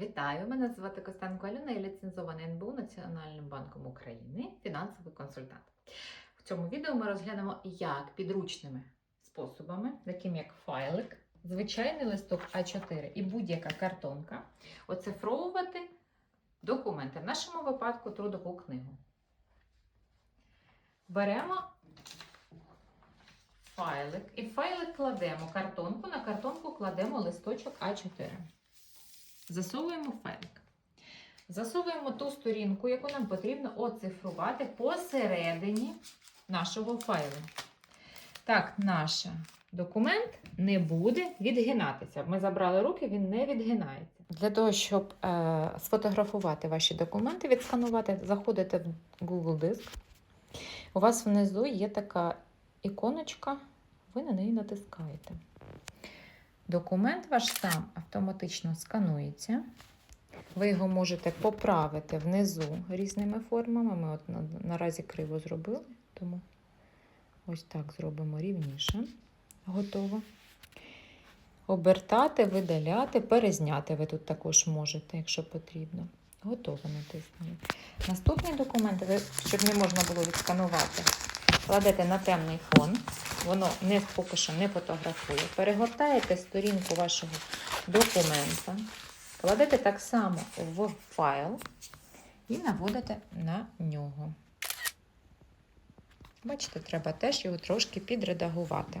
Вітаю! Мене звати Костенко Альона, я ліцензована НБУ Національним банком України, фінансовий консультант. В цьому відео ми розглянемо, як підручними способами, таким як файлик, звичайний листок А4 і будь-яка картонка, оцифровувати документи, в нашому випадку трудову книгу. Беремо файлик і в файлик кладемо картонку, на картонку кладемо листочок А4. Засовуємо файлик. Засовуємо ту сторінку, яку нам потрібно оцифрувати посередині нашого файлу. Так, наш документ не буде відгинатися. Ми забрали руки, він не відгинається. Для того, щоб е, сфотографувати ваші документи, відсканувати, заходите в Google Диск. У вас внизу є така іконочка, ви на неї натискаєте. Документ ваш сам автоматично сканується. Ви його можете поправити внизу різними формами. Ми от наразі криво зробили, тому ось так зробимо рівніше. Готово. Обертати, видаляти, перезняти ви тут також можете, якщо потрібно. Готово натиснули. Наступний документ, щоб не можна було відсканувати, кладете на темний фон воно не поки що не фотографує. Перегортаєте сторінку вашого документа, кладете так само в файл і наводите на нього. Бачите, треба теж його трошки підредагувати.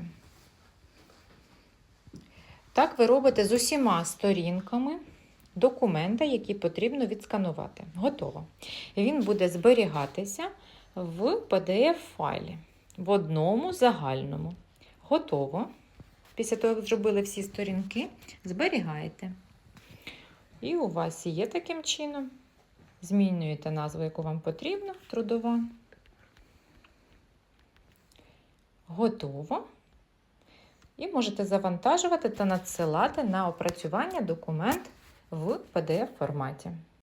Так ви робите з усіма сторінками документа, які потрібно відсканувати. Готово. Він буде зберігатися в PDF-файлі в одному загальному. Готово. Після того, як зробили всі сторінки, зберігаєте. І у вас є таким чином. Змінюєте назву, яку вам потрібно, трудова. Готово. І можете завантажувати та надсилати на опрацювання документ в PDF форматі.